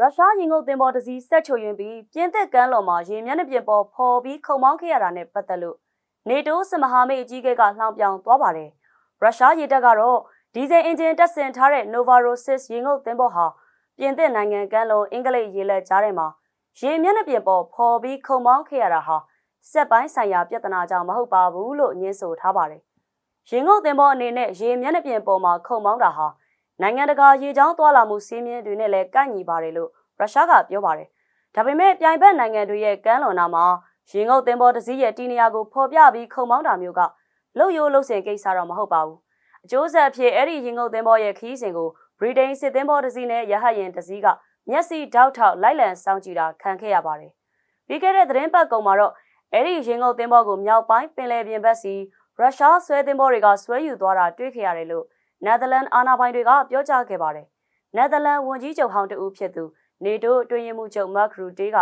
ရုရှားရင်ငုတ်သင်္ဘောတစ်စီးဆက်ချိုယွင်းပြီးပြင်းသစ်ကမ်းလွန်မှာရေမျက်နှာပြင်ပေါ်ဖော်ပြီးခုံမောင်းခဲ့ရတာနဲ့ပတ်သက်လို့နေတိုးစမဟာမိတ်အကြီးအကဲကလှောင်ပြောင်သွားပါတယ်။ရုရှားရေတပ်ကတော့ဒီဇယ်အင်ဂျင်တပ်ဆင်ထားတဲ့ Novorossiysk ရေငုတ်သင်္ဘောဟာပြင်သစ်နိုင်ငံကမ်းလွန်အင်္ဂလိပ်ရေလက်ကြားထဲမှာရေမျက်နှာပြင်ပေါ်ဖော်ပြီးခုံမောင်းခဲ့ရတာဟာစက်ပိုင်းဆိုင်ရာပြဿနာကြောင့်မဟုတ်ပါဘူးလို့ညင်းဆိုထားပါတယ်။ရေငုတ်သင်္ဘောအနေနဲ့ရေမျက်နှာပြင်ပေါ်မှာခုံမောင်းတာဟာ နိုင်ငံတကာရေကြောင်းသွားလာမှုစီးမြင်တွေနဲ့လည်းကိုက်ညီပါတယ်လို့ရုရှားကပြောပါတယ်။ဒါပေမဲ့ပြိုင်ဘက်နိုင်ငံတွေရဲ့ကမ်းလွန်နာမှာရေငုတ်သင်္ဘောတစ်စီးရဲ့တီနေရာကိုဖော်ပြပြီးခုံမောင်းတာမျိုးကလှုပ်ရိုးလှုပ်စင်ကိစ္စတော့မဟုတ်ပါဘူး။အကျိုးဆက်အဖြစ်အဲ့ဒီရေငုတ်သင်္ဘောရဲ့ခီးစဉ်ကိုဗြိတိန်စစ်သင်္ဘောတစ်စီးနဲ့ရဟတ်ယာဉ်တစ်စီးကမျက်စိတောက်ထောက်လိုက်လံစောင့်ကြည့်တာခံခဲ့ရပါတယ်။ပြီးခဲ့တဲ့သတင်းပတ်ကုံမှာတော့အဲ့ဒီရေငုတ်သင်္ဘောကိုမြောက်ပိုင်းပင်လယ်ပြင်ဘက်စီရုရှားဆွဲသင်္ဘောတွေကဆွဲယူသွားတာတွေ့ခဲ့ရတယ်လို့ နယ်သာလန်အာဏာပိုင်တွေကပြောကြားခဲ့ပါတယ်။နယ်သာလန်ဝန်ကြီးချုပ်ဟောင်းတဦးဖြစ်သူနေတိုးအတွင်းရေးမှူးချုပ်မတ်ခရူတေးက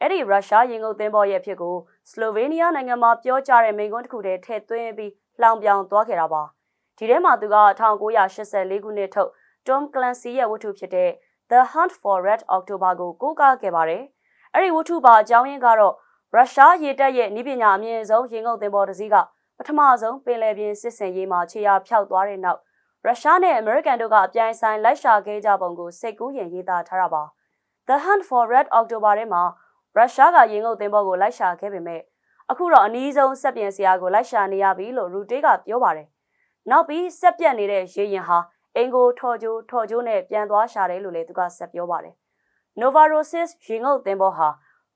အဲ့ဒီရုရှားရင်ငုတ်သင်္ဘောရဲ့ဖြစ်ကိုစလိုဗေးနီးယားနိုင်ငံမှာပြောကြားတဲ့မိန့်ခွန်းတစ်ခုတည်းထည့်သွင်းပြီးလှောင်ပြောင်သွားခဲ့တာပါ။ဒီထဲမှာသူက1984ခုနှစ်ထုတ် Tom Clancy ရဲ့ဝတ္ထုဖြစ်တဲ့ The Hunt for Red October ကိုကိုးကားခဲ့ပါတယ်။အဲ့ဒီဝတ္ထုပါအကြောင်းရင်းကတော့ရုရှားရေတပ်ရဲ့နည်းပညာအမြင့်ဆုံးရင်ငုတ်သင်္ဘောတစ်စီးကပထမဆုံးပင်လယ်ပြင်စစ်ဆင်ရေးမှာခြေရာဖျောက်သွားတဲ့နောက် ရုရှားနဲ့အမေရိကန်တို့ကအပြိုင်ဆိုင်လိုက်ရှာခဲ့ကြပုံကိုစိတ်ကူးရင်ရေးသားထားတာပါ။ The Hunt for Red October ထဲမှာရုရှားကရင်ငုတ်သင်္ဘောကိုလိုက်ရှာခဲ့ပေမဲ့အခုတော့အနည်းဆုံးစက်ပြင်စရာကိုလိုက်ရှာနေရပြီလို့ရူတေးကပြောပါတယ်။နောက်ပြီးစက်ပြက်နေတဲ့ရေရင်ဟာအင်ကိုထော်ကျိုးထော်ကျိုးနဲ့ပြန်သွားရှာတယ်လို့လည်းသူကဆက်ပြောပါတယ်။ Novorossiysk ရေငုတ်သင်္ဘောဟာ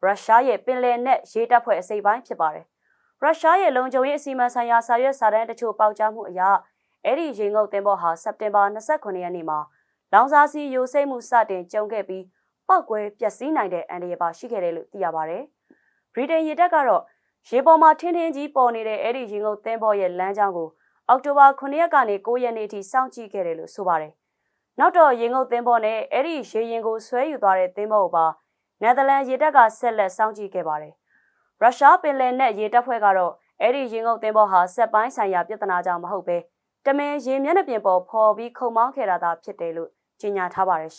ရုရှားရဲ့ပင်လယ်နက်ရေတပ်ဖွဲ့အစိပ်ပိုင်းဖြစ်ပါတယ်။ရုရှားရဲ့လုံခြုံရေးအစီအမံဆိုင်ရာစာရွက်စာတမ်းတချို့ပေါက်ကြားမှုအရ အဲ့ဒီရေငုတ်သင်္ဘောဟာစက်တင်ဘာ29ရက်နေ့မှာလောင်စာဆီယိုစိမ့်မှုစတင်ကြုံခဲ့ပြီးပောက်ကွဲပျက်စီးနိုင်တဲ့အန္တရာယ်ပါရှိခဲ့တယ်လို့သိရပါတယ်။ဗြိတိန်ရေတပ်ကတော့ရေပေါ်မှာထင်းထင်းကြီးပေါ်နေတဲ့အဲ့ဒီရေငုတ်သင်္ဘောရဲ့လမ်းကြောင်းကိုအောက်တိုဘာ9ရက်ကနေ9ရက်နေ့ထိစောင့်ကြည့်ခဲ့တယ်လို့ဆိုပါတယ်။နောက်တော့ရေငုတ်သင်္ဘောနဲ့အဲ့ဒီရေရင်ကိုဆွဲယူသွားတဲ့သင်္ဘောကိုပါနယ်သာလန်ရေတပ်ကဆက်လက်စောင့်ကြည့်ခဲ့ပါတယ်။ရုရှားပင်လယ်နက်ရေတပ်ဖွဲ့ကတော့အဲ့ဒီရင်ငုတ်သင်္ဘောဟာစက်ပိုင်းဆိုင်ရာပြဿနာကြောင့်မဟုတ်ပဲ တမင်ရေမျက်နှာပြင်ပေါ်ဖော်ပြီးခုံမောင်းခဲ့တာသာဖြစ်တယ်လို့ကြေညာထားပါတယ်ရှင်